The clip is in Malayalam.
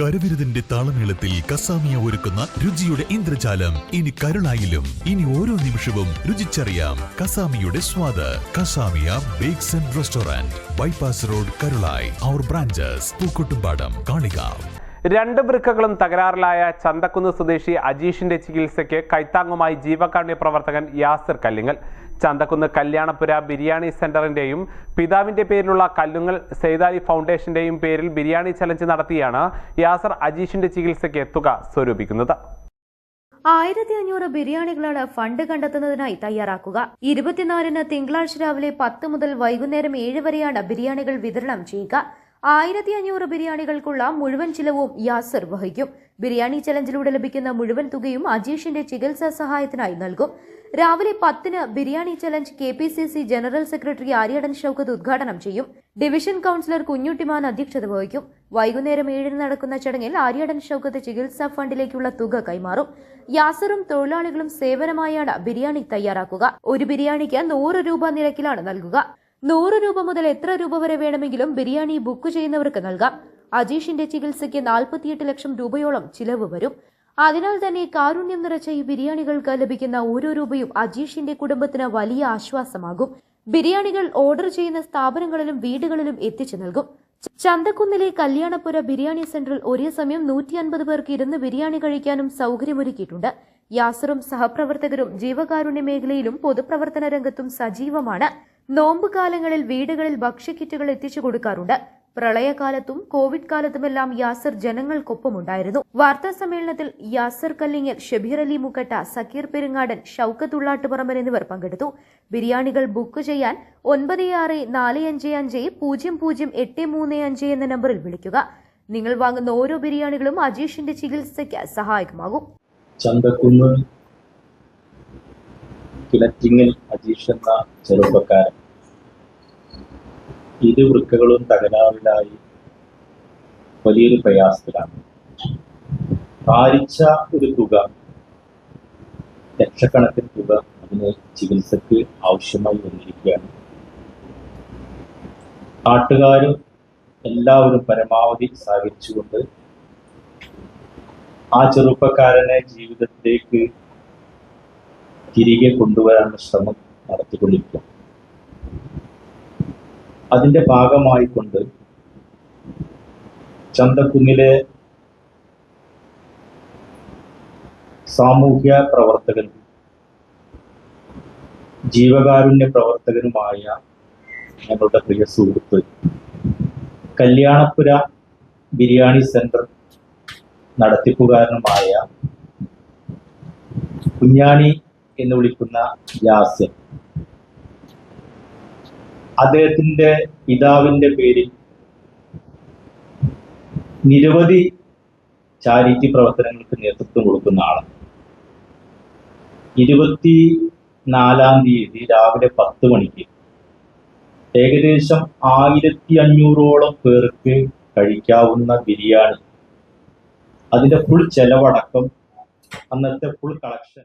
കരവിരുതിന്റെ താളമേളത്തിൽ കസാമിയ ഒരുക്കുന്ന രുചിയുടെ ഇന്ദ്രജാലം. ഇനി കരുളായിലും ഇനി ഓരോ നിമിഷവും രുചിച്ചറിയാം കസാമിയുടെ സ്വാദ്. Kasamiya bakes and restaurant bypass road Karulai. Our branches Pookkottumpadam Kalikavu. രണ്ട് വൃക്കകളും തകരാറിലായ ചന്തക്കുന്ന് സ്വദേശി അജീഷിന്റെ ചികിത്സയ്ക്ക് കൈത്താങ്ങുമായി ജീവകാരുണ്യ പ്രവർത്തകൻ യാസിർ കല്ലിങ്ങൽ. ചന്തക്കുന്ന് കല്യാണപുര ബിരിയാണി സെന്ററിന്റെയും പിതാവിന്റെ പേരിലുള്ള കല്ലുങ്ങൽ സെയ്താലി ഫൗണ്ടേഷന്റെയും പേരിൽ ബിരിയാണി ചലഞ്ച് നടത്തിയാണ് യാസർ അജീഷിന്റെ ചികിത്സയ്ക്ക് തുക സ്വരൂപിക്കുന്നത്. ആയിരത്തി അഞ്ഞൂറ് ബിരിയാണികളാണ് ഫണ്ട് കണ്ടെത്തുന്നതിനായി തയ്യാറാക്കുക. ഇരുപത്തിനാലിന് തിങ്കളാഴ്ച രാവിലെ പത്ത് മുതൽ വൈകുന്നേരം ഏഴ് വരെയാണ് ബിരിയാണികൾ വിതരണം ചെയ്യുക. ആയിരത്തി അഞ്ഞൂറ് ബിരിയാണികൾക്കുള്ള മുഴുവൻ ചിലവും യാസർ വഹിക്കും. ബിരിയാണി ചലഞ്ചിലൂടെ ലഭിക്കുന്ന മുഴുവൻ തുകയും അജീഷിന്റെ ചികിത്സാ സഹായത്തിനായി നൽകും. രാവിലെ പത്തിന് biryani challenge K P C C general secretary Aryadan Shoukath ഉദ്ഘാടനം ചെയ്യും. ഡിവിഷൻ കൌൺസിലർ കുഞ്ഞുട്ടിമാൻ അധ്യക്ഷത വഹിക്കും. വൈകുന്നേരം ഏഴിന് നടക്കുന്ന ചടങ്ങിൽ ആര്യടൻ ഷൌക്കത്ത് ചികിത്സാ ഫണ്ടിലേക്കുള്ള തുക കൈമാറും. യാസറും തൊഴിലാളികളും സേവനമായാണ് ബിരിയാണി തയ്യാറാക്കുക. ഒരു ബിരിയാണിക്ക് നൂറ് രൂപ നിരക്കിലാണ് നൽകുക. നൂറ് രൂപ മുതൽ എത്ര രൂപ വരെ വേണമെങ്കിലും ബിരിയാണി ബുക്ക് ചെയ്യുന്നവർക്ക് നൽകാം. അജീഷിന്റെ ചികിത്സയ്ക്ക് നാൽപ്പത്തിയെട്ട് ലക്ഷം രൂപയോളം ചിലവ് വരും. അതിനാൽ തന്നെ കാരുണ്യം നിറച്ച ഈ ബിരിയാണികൾക്ക് ലഭിക്കുന്ന ഓരോ രൂപയും അജീഷിന്റെ കുടുംബത്തിന് വലിയ ആശ്വാസമാകും. ബിരിയാണികൾ ഓർഡർ ചെയ്യുന്ന സ്ഥാപനങ്ങളിലും വീടുകളിലും എത്തിച്ചു നൽകും. ചന്തക്കുന്നിലെ കല്യാണപുര ബിരിയാണി സെന്ററിൽ ഒരേ സമയം നൂറ്റി അൻപത് പേർക്ക് ഇരുന്ന് ബിരിയാണി കഴിക്കാനും സൗകര്യമൊരുക്കിയിട്ടുണ്ട്. യാസറും സഹപ്രവർത്തകരും ജീവകാരുണ്യ മേഖലയിലും പൊതുപ്രവർത്തന രംഗത്തും സജീവമാണ്. നോമ്പ് കാലങ്ങളിൽ വീടുകളിൽ ഭക്ഷ്യക്കിറ്റുകൾ എത്തിച്ചു കൊടുക്കാറുണ്ട്. പ്രളയകാലത്തും കോവിഡ് കാലത്തുമെല്ലാം യാസർ ജനങ്ങൾക്കൊപ്പമുണ്ടായിരുന്നു. വാർത്താ സമ്മേളനത്തിൽ യാസർ കല്ലിങ്ങൽ ഷബീർ അലി മുക്കട്ട സക്കീർ പെരുങ്ങാടൻ ഷൌക്കത്ത് ഉള്ളാട്ടുപറമ്പൻ എന്നിവർ പങ്കെടുത്തു. ബിരിയാണികൾ ബുക്ക് ചെയ്യാൻ ഒൻപത് ആറ് നാല് അഞ്ച് അഞ്ച് പൂജ്യം പൂജ്യം എട്ട് മൂന്ന് അഞ്ച് എന്ന നമ്പറിൽ വിളിക്കുക. നിങ്ങൾ വാങ്ങുന്ന ഓരോ ബിരിയാണികളും അജീഷിന്റെ ചികിത്സയ്ക്ക് സഹായകമാകും. ചന്തക്കുന്ന് കിളറ്റിങ്ങൽ അജീഷ് എന്ന ചെറുപ്പക്കാരൻ. ഇരു വൃക്കകളും തകരാറിലായി വലിയൊരു പ്രയാസത്തിലാണ്. ഭാരിച്ച ഒരു തുക ലക്ഷക്കണക്കിന് തുക അതിന് ചികിത്സക്ക് ആവശ്യമായി വന്നിരിക്കുകയാണ്. നാട്ടുകാരും എല്ലാവരും പരമാവധി സഹകരിച്ചുകൊണ്ട് ആ ചെറുപ്പക്കാരനെ ജീവിതത്തിലേക്ക് തിരികെ കൊണ്ടുവരാനുള്ള ശ്രമം നടത്തിക്കൊണ്ടിരിക്കുക. അതിന്റെ ഭാഗമായിക്കൊണ്ട് ചന്തക്കുന്നിലെ സാമൂഹ്യ പ്രവർത്തകനും ജീവകാരുണ്യ പ്രവർത്തകനുമായ ഞങ്ങളുടെ പ്രിയ സുഹൃത്ത് കല്യാണപ്പുര ബിരിയാണി സെന്റർ നടത്തിപ്പുകാരനുമായ കുഞ്ഞാണി എന്ന് വിളിക്കുന്ന യാസിർ അദ്ദേഹത്തിന്റെ പിതാവിന്റെ പേരിൽ നിരവധി ചാരിറ്റി പ്രവർത്തനങ്ങൾക്ക് നേതൃത്വം കൊടുക്കുന്ന ആളാണ്. ഇരുപത്തി നാലാം തീയതി രാവിലെ പത്ത് മണിക്ക് ഏകദേശം ആയിരത്തി അഞ്ഞൂറോളം പേർക്ക് കഴിക്കാവുന്ന ബിരിയാണി. അതിന്റെ ഫുൾ ചെലവടക്കം അന്നത്തെ full collection